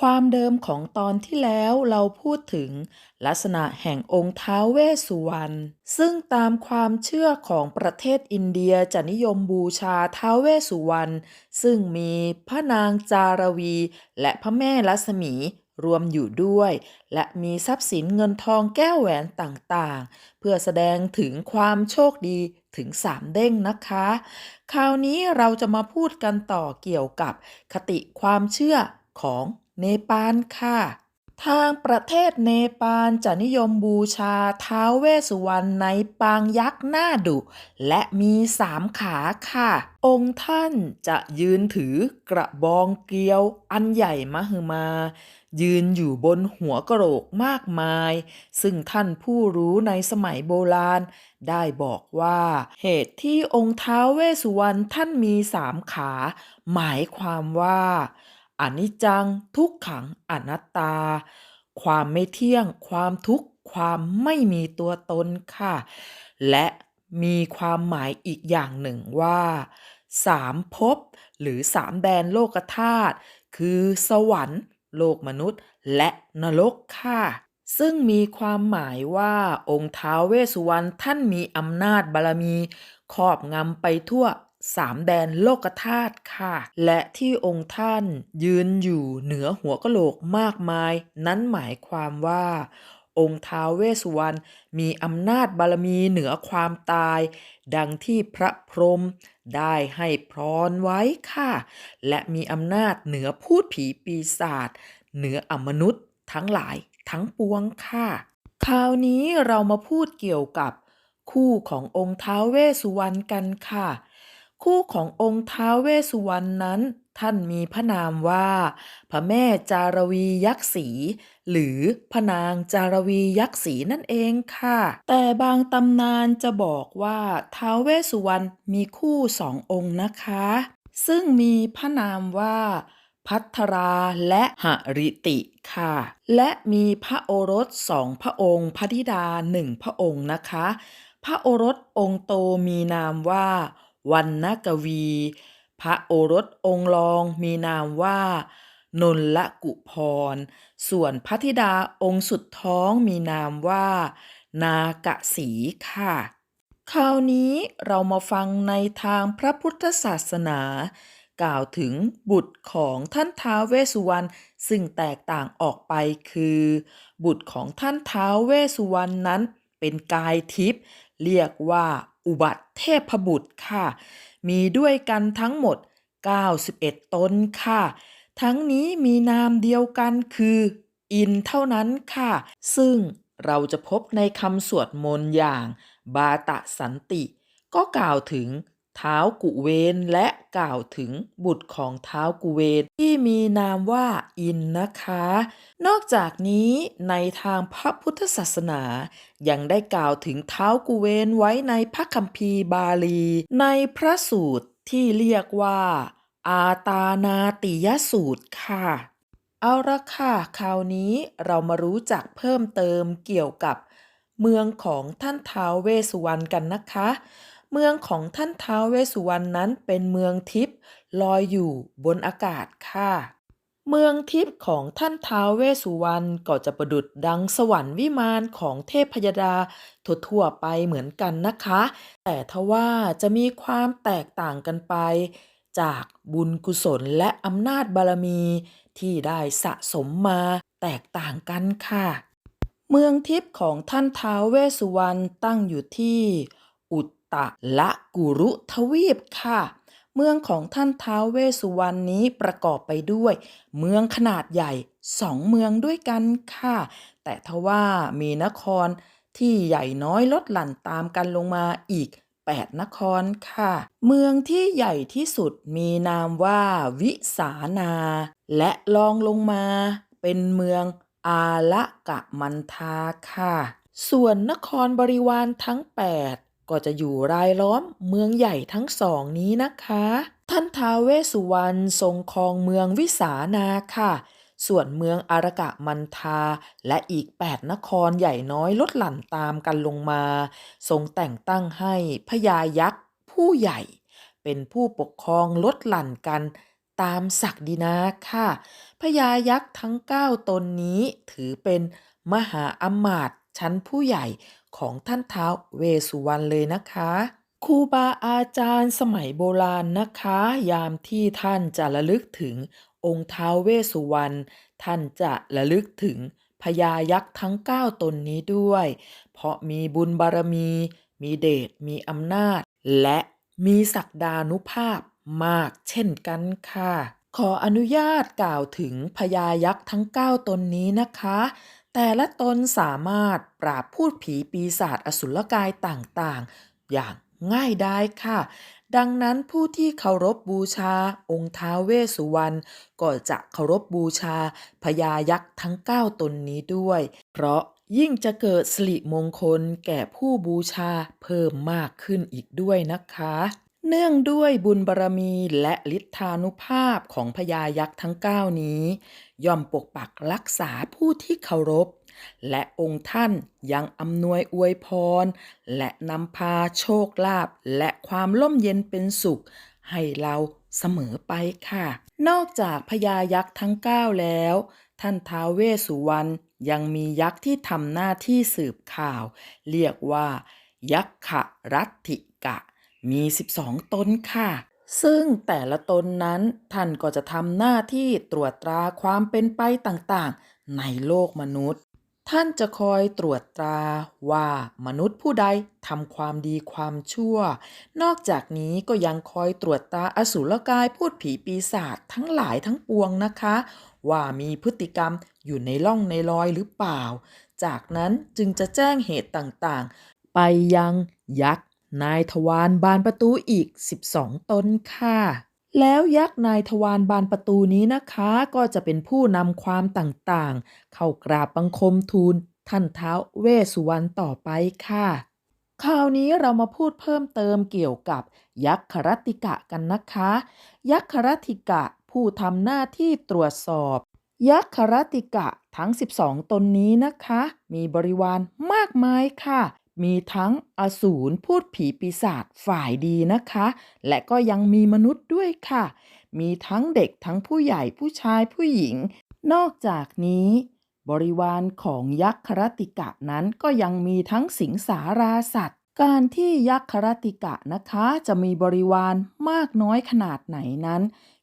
ความเดิมของตอนที่แล้วเราพูดถึง ลักษณะแห่งองค์ท้าวเวสสุวรรณซึ่งตามความเชื่อของประเทศอินเดียจะนิยมบูชาท้าวเวสสุวรรณซึ่งมีพระนางจารวี และพระแม่ลัษมีรวมอยู่ด้วย และมีทรัพย์สินเงินทองแก้วแหวนต่างๆ เพื่อแสดงถึงความโชคดีถึงสามเด้งนะคะ คราวนี้เราจะมาพูดกันต่อเกี่ยวกับคติความเชื่อของ เนปาลค่ะ ทางประเทศเนปาลจะนิยมบูชาท้าวเวสสุวรรณในปางยักษ์หน้าดุ และมีสามขาค่ะ องค์ท่านจะยืนถือกระบองเกลียวอันใหญ่มหึมา ยืนอยู่บนหัวกะโหลกมากมาย ซึ่งท่านผู้รู้ในสมัยโบราณได้บอกว่า เหตุที่องค์ท้าวเวสสุวรรณท่านมีสามขา หมายความว่า อนิจจัง ทุกขังอนัตตา ความไม่เที่ยง ความทุกข์ ความไม่มีตัวตนค่ะ และมีความหมายอีกอย่างหนึ่งว่าสามภพหรือสามแดนโลกธาตุคือสวรรค์ โลกมนุษย์ และนรกค่ะ ซึ่งมีความหมายว่าองค์ท้าวเวสสุวรรณท่านมีอำนาจบารมีครอบงำไปทั่ว สามแดนโลกธาตุค่ะ และที่องค์ท่านยืนอยู่เหนือหัวกะโหลกมากมาย นั้นหมายความว่า องค์ท้าวเวสสุวรรณมีอำนาจบารมีเหนือความตาย ดังที่พระพรหมได้ให้พรไว้ค่ะ และมีอำนาจเหนือพูดผีปีศาจเหนืออมนุษย์ทั้งหลายทั้งปวงค่ะ คราวนี้เรามาพูดเกี่ยวกับคู่ขององค์ท้าวเวสสุวรรณกันค่ะ คู่ขององค์ท้าวเวสุวรรณนั้น ท่านมีพระนามว่า พระแม่จารวียักษ์ศรีหรือพระนางจารวียักษ์ศรีนั่นเองค่ะ แต่บางตำนานจะบอกว่าท้าวเวสสุวรรณมีคู่สององค์นะคะ ซึ่งมีพระนามว่าพัทราและหริติค่ะ และมีพระโอรสสองพระองค์ พระธิดาหนึ่งพระองค์นะคะ พระโอรสองค์โตมีนามว่า วันนกวี พระโอรสองค์รองมีนามว่านนละกุพร ส่วนพระธิดาองค์สุดท้องมีนามว่า นากะสีค่ะ คราวนี้เรามาฟังในทางพระพุทธศาสนา กล่าวถึงบุตรของท่านท้าวเวสุวรรณซึ่งแตกต่างออกไปคือ บุตรของท่านท้าวเวสุวรรณนั้นเป็นกายทิพย์เรียกว่า อุบัติเทพบุตรค่ะ มีด้วยกันทั้งหมด 91 ตนค่ะ ทั้งนี้มีนามเดียวกันคือ อินเท่านั้นค่ะ ซึ่งเราจะพบในคำสวดมนต์อย่าง บาตะสันติ ก็กล่าวถึง ท้าวกุเวนและกล่าวถึงบุตรของเท้าวกุเวนที่มีนามว่าอินนะคะ นอกจากนี้ในทางพระพุทธศาสนา ยังได้กล่าวถึงเท้าวกุเวนไว้ในพระคัมภีร์บาลี ในพระสูตรที่เรียกว่า อาตานาติยสูตรค่ะ เอาละค่ะคราวนี้เรามารู้จักเพิ่มเติมเกี่ยวกับ เมืองของท่านท้าวเวสสุวรรณกันนะคะ เมืองของท่านท้าวเวสสุวรรณนั้นเป็นเมืองทิพย์ลอยอยู่บนอากาศค่ะ เมืองทิพย์ของท่านท้าวเวสสุวรรณก็จะประดุดดังสวรรค์วิมานของเทพพยดาทั่วๆไปเหมือนกันนะคะ แต่ทว่าจะมีความแตกต่างกันไป จากบุญกุศลและอำนาจบารมี ที่ได้สะสมมาแตกต่างกันค่ะ เมืองทิพย์ของท่านท้าวเวสสุวรรณตั้งอยู่ที่ อุต ตะละกุรุทวีปค่ะ เมืองของท่านท้าวเวสสุวรรณนี้ประกอบไปด้วย เมืองขนาดใหญ่สองเมืองด้วยกันค่ะ แต่ทว่ามีนครที่ใหญ่น้อยลดหลั่นตามกันลงมาอีก 8 นครค่ะ เมืองที่ใหญ่ที่สุดมีนามว่าวิสานา และรองลงมา เป็นเมืองอาละกะมันทาค่ะ ส่วนนครบริวารทั้ง 8 ก็จะอยู่รายล้อมเมืองใหญ่ทั้งสองนี้นะคะ ท่านท้าวเวสุวรรณทรงครองเมืองวิสานาค่ะ ส่วนเมืองอารกะมันทา และอีก 8 นครใหญ่น้อยลดหลั่นตามกันลงมา ทรงแต่งตั้งให้พญายักษ์ผู้ใหญ่ เป็นผู้ปกครองลดหลั่นกันตามศักดินาค่ะพญายักษ์ทั้ง 9 ตนนี้ถือเป็นมหาอมาตย์ชั้นผู้ใหญ่ ของท่านเท้าวเวสุวรรณเลยนะคะครูบาอาจารย์สมัยโบราณนะคะ ยามที่ท่านจะระลึกถึงองค์ท้าวเวสสุวรรณท่านจะระลึกถึงพญายักษ์ทั้ง 9 ตนนี้ด้วย เพราะมีบุญบารมี มีเดชมีอำนาจ และมีศักดานุภาพมากเช่นกันค่ะ ขออนุญาตกล่าวถึงพญายักษ์ทั้ง 9 ตนนี้นะคะ แต่ละตนสามารถปราบพูดผีปีศาจอสุรกายต่างๆ อย่างง่ายได้ค่ะ ดังนั้นผู้ที่เคารพบูชา องค์ท้าวเวสสุวรรณก็จะเคารพบูชาพญายักษ์ทั้ง 9 ตนนี้ด้วย เพราะยิ่งจะเกิดสิริมงคลแก่ผู้บูชาเพิ่มมากขึ้นอีกด้วยนะคะ เนื่องด้วยบุญบารมีและฤทธานุภาพของพญายักษ์ทั้ง9นี้ ย่อมปกปักรักษาผู้ที่เคารพ และองค์ท่านยังอำนวยอวยพร และนำพาโชคลาภและความร่มเย็นเป็นสุข ให้เราเสมอไปค่ะ นอกจากพญายักษ์ทั้ง9แล้ว ท่านท้าวเวสสุวรรณยังมียักษ์ที่ทำหน้าที่สืบข่าว เรียกว่า ยักษ์ขรัติกะ มี 12 ตนค่ะ ซึ่งแต่ละตนนั้นท่านก็จะทำหน้าที่ตรวจตราความเป็นไปต่างๆ ในโลกมนุษย์ ท่านจะคอยตรวจตราว่ามนุษย์ผู้ใดทำความดีความชั่ว นอกจากนี้ก็ยังคอยตรวจตราอสูรกายพูดผีปีศาจทั้งหลายทั้งปวงนะคะ ว่ามีพฤติกรรมอยู่ในร่องในรอยหรือเปล่า จากนั้นจึงจะแจ้งเหตุต่างๆ ไปยังยักษ์ นายทวารบานประตูอีก 12 ตนค่ะ แล้วยักษ์นายทวารบานประตูนี้นะคะ ก็จะเป็นผู้นำความต่างๆ เข้ากราบบังคมทูลท่านเท้าเวสุวรรณต่อไปค่ะ คราวนี้เรามาพูดเพิ่มเติมเกี่ยวกับยักษ์ครติกะกันนะคะ ยักษ์ครติกะผู้ทำหน้าที่ตรวจสอบ ยักษ์ครัตติกะทั้ง 12 ตนนี้นะคะ มีบริวารมากมายค่ะ มีทั้งอสูรพูดผีปีศาจฝ่ายดีนะคะ และก็ยังมีมนุษย์ด้วยค่ะ มีทั้งเด็กทั้งผู้ใหญ่ผู้ชายผู้หญิง นอกจากนี้ บริวารของยักษ์ครติกะนั้นก็ยังมีทั้งสิงสาราสัตว์ การที่ยักษ์ครติกะนะคะ จะมีบริวารมากน้อยขนาดไหนนั้น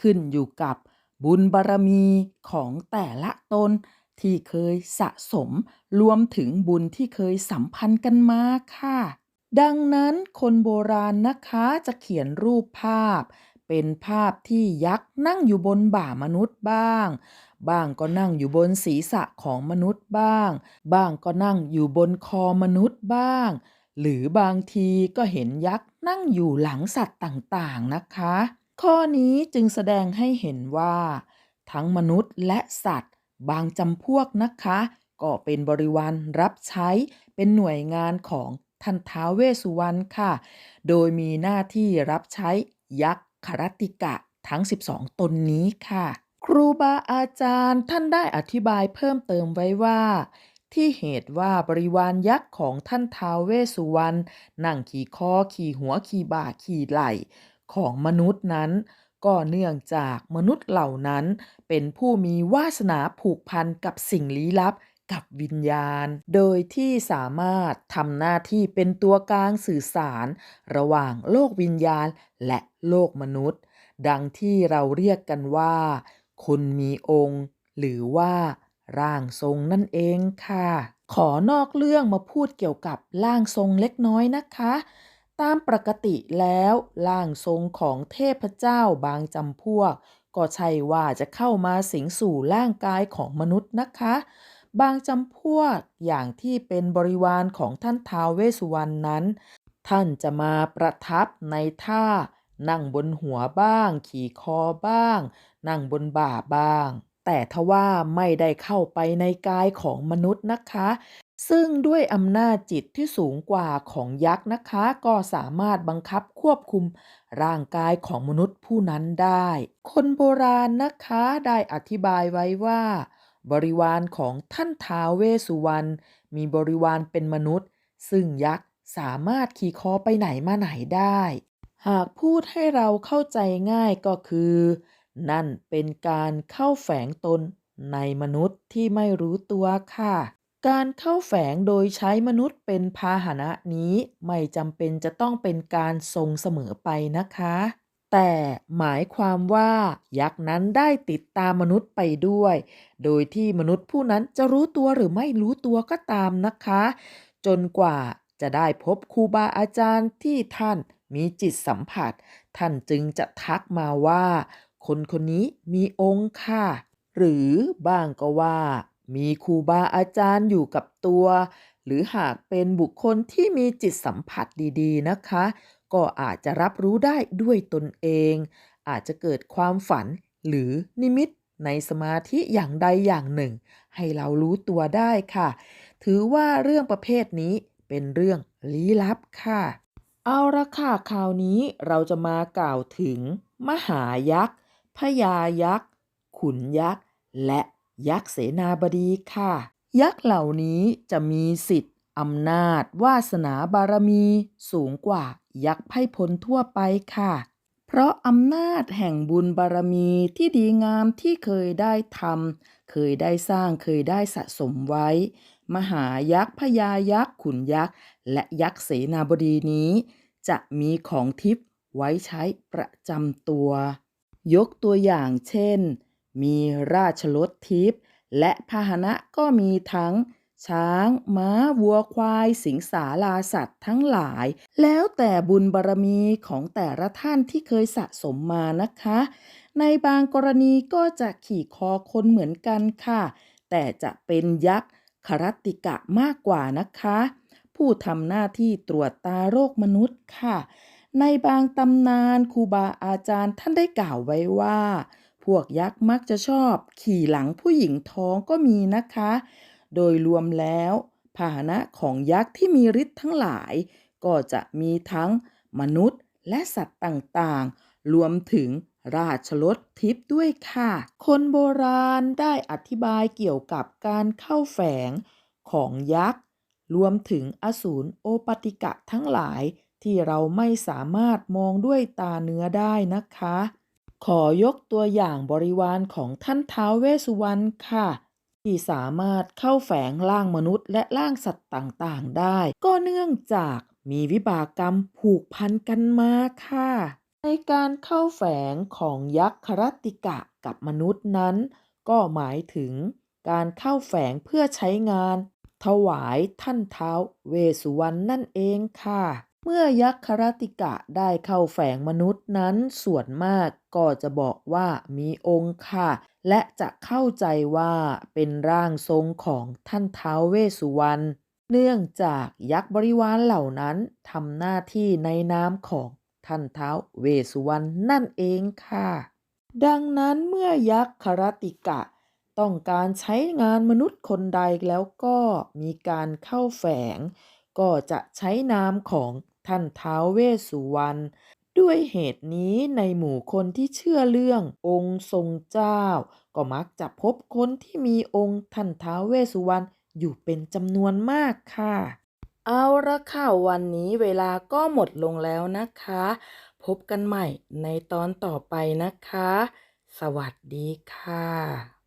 ขึ้นอยู่กับบุญบารมีของแต่ละตน ที่เคยสะสม รวมถึงบุญที่เคยสัมพันธ์กันมาค่ะ ดังนั้นคนโบราณนะคะจะเขียนรูปภาพ เป็นภาพที่ยักษ์นั่งอยู่บนบ่ามนุษย์บ้าง บ้างก็นั่งอยู่บนศีรษะของมนุษย์บ้าง บ้างก็นั่งอยู่บนคอมนุษย์บ้าง หรือบางทีก็เห็นยักษ์นั่งอยู่หลังสัตว์ต่างๆนะคะ ข้อนี้จึงแสดงให้เห็นว่า ทั้งมนุษย์และสัตว์ บางจำพวกนะคะ ก็เป็นบริวารรับใช้เป็นหน่วยงานของท่านท้าวเวสสุวรรณค่ะ โดยมีหน้าที่รับใช้ยักษ์ครติกะทั้ง 12 ตนนี้ค่ะ ครูบาอาจารย์ท่านได้อธิบายเพิ่มเติมไว้ว่า ที่เหตุว่าบริวารยักษ์ของท่านท้าวเวสสุวรรณนั่งขี่คอขี่หัวขี่บ่าขี่ไหล่ของมนุษย์นั้น ก็เนื่องจากมนุษย์เหล่านั้นเป็นผู้มีวาสนาผูกพันกับสิ่งลี้ลับกับวิญญาณ โดยที่สามารถทำหน้าที่เป็นตัวกลางสื่อสาร ระหว่างโลกวิญญาณและโลกมนุษย์ ดังที่เราเรียกกันว่า คนมีองค์ หรือว่าร่างทรงนั่นเองค่ะ ขอนอกเรื่องมาพูดเกี่ยวกับร่างทรงเล็กน้อยนะคะ ตามปกติแล้วร่างทรงของเทพเจ้าบางจำพวก ก็ใช่ว่าจะเข้ามาสิงสู่ร่างกายของมนุษย์นะคะ บางจำพวกอย่างที่เป็นบริวารของท่านท้าวเวสสุวรรณนั้น ท่านจะมาประทับในท่า นั่งบนหัวบ้าง ขี่คอบ้าง นั่งบนบ่าบ้าง แต่ทว่าไม่ได้เข้าไปในกายของมนุษย์นะคะ ซึ่งด้วยอำนาจจิตที่สูงกว่าของยักษ์นะคะ ก็สามารถบังคับควบคุมร่างกายของมนุษย์ผู้นั้นได้ คนโบราณนะคะได้อธิบายไว้ว่า บริวารของท่านท้าวเวสสุวรรณมีบริวารเป็นมนุษย์ ซึ่งยักษ์สามารถขี่คอไปไหนมาไหนได้ หากพูดให้เราเข้าใจง่ายก็คือ นั่นเป็นการเข้าแฝงตนในมนุษย์ที่ไม่รู้ตัวค่ะ การเข้าแฝงโดยใช้มนุษย์เป็นพาหนะนี้ไม่จำเป็นจะต้องเป็นการทรงเสมอไปนะคะ แต่หมายความว่ายักษ์นั้นได้ติดตามมนุษย์ไปด้วย โดยที่มนุษย์ผู้นั้นจะรู้ตัวหรือไม่รู้ตัวก็ตามนะคะ จนกว่าจะได้พบครูบาอาจารย์ที่ท่านมีจิตสัมผัส ท่านจึงจะทักมาว่า คนคนนี้มีองค์ค่ะ หรือบ้างก็ว่า มีครูบาอาจารย์อยู่กับตัว หรือหากเป็นบุคคลที่มีจิตสัมผัสดีๆนะคะ ก็อาจจะรับรู้ได้ด้วยตนเอง อาจจะเกิดความฝันหรือนิมิตในสมาธิอย่างใดอย่างหนึ่ง ให้เรารู้ตัวได้ค่ะ ถือว่าเรื่องประเภทนี้เป็นเรื่องลี้ลับค่ะ เอาละค่ะคราวนี้เราจะมากล่าวถึง มหายักษ์พญายักษ์ ขุนยักษ์ และ ยักษ์เสนาบดีค่ะ ยักษ์เหล่านี้จะมีสิทธิ์อำนาจ วาสนาบารมีสูงกว่ายักษ์ไพ่พลทั่วไปค่ะ เพราะอำนาจแห่งบุญบารมีที่ดีงามที่เคยได้ทำเคยได้สร้างเคยได้สะสมไว้ มหายักษ์พญายักษ์ขุนยักษ์ และยักษ์เสนาบดีนี้ จะมีของทิพย์ไว้ใช้ประจำตัว ยกตัวอย่างเช่น มีราชรถทิพย์และพาหนะก็มีทั้ง ช้าง ม้า วัว ควาย สิงสาราสัตว์ทั้งหลาย แล้วแต่บุญบารมีของแต่ละท่านที่เคยสะสมมานะคะ ในบางกรณีก็จะขี่คอคนเหมือนกันค่ะ แต่จะเป็นยักษ์ครติกะมากกว่านะคะ ผู้ทำหน้าที่ตรวจตาโรคมนุษย์ค่ะ ในบางตำนานครูบาอาจารย์ท่านได้กล่าวไว้ว่า พวกยักษ์มักจะชอบ ขี่หลังผู้หญิงท้องก็มีนะคะ โดยรวมแล้วพาหนะของยักษ์ที่มีฤทธิ์ทั้งหลาย ก็จะมีทั้งมนุษย์และสัตว์ต่างๆ รวมถึงราชรถทิพย์ด้วยค่ะ คนโบราณได้อธิบายเกี่ยวกับการเข้าแฝงของยักษ์ รวมถึงอสูรโอปติกะทั้งหลายที่เราไม่สามารถมองด้วยตาเนื้อได้นะคะ ขอยกตัวอย่างบริวารของท่านท้าวเวสุวรรณค่ะ ที่สามารถเข้าแฝงร่างมนุษย์และร่างสัตว์ต่างๆ ได้ ก็เนื่องจากมีวิบากกรรมผูกพันกันมาค่ะ ในการเข้าแฝงของยักษ์ครตติกะกับมนุษย์นั้น ก็หมายถึงการเข้าแฝงเพื่อใช้งาน ถวายท่านเท้าเวสุวรรณนั่นเองค่ะ เมื่อยักษ์ครตติกะได้เข้าแฝงมนุษย์นั้นส่วนมากก็จะบอกว่ามีองค์ค่ะ และจะเข้าใจว่าเป็นร่างทรงของท่านท้าวเวสุวรรณเนื่องจากยักษ์บริวารเหล่านั้นทำหน้าที่ในนามของท่านท้าวเวสุวรรณนั่นเองค่ะ ดังนั้นเมื่อยักษ์ครตติกะ ต้องการใช้งานมนุษย์คนใดแล้วก็มีการเข้าแฝง ก็จะใช้นามของ ท่านท้าวเวสสุวรรณด้วยเหตุนี้ในหมู่คนที่เชื่อเรื่ององค์ทรงเจ้า ก็มักจะพบคนที่มีองค์ท่านท้าวเวสสุวรรณอยู่เป็นจำนวนมากค่ะ เอาละค่ะวันนี้เวลาก็หมดลงแล้วนะคะ พบกันใหม่ในตอนต่อไปนะคะ สวัสดีค่ะ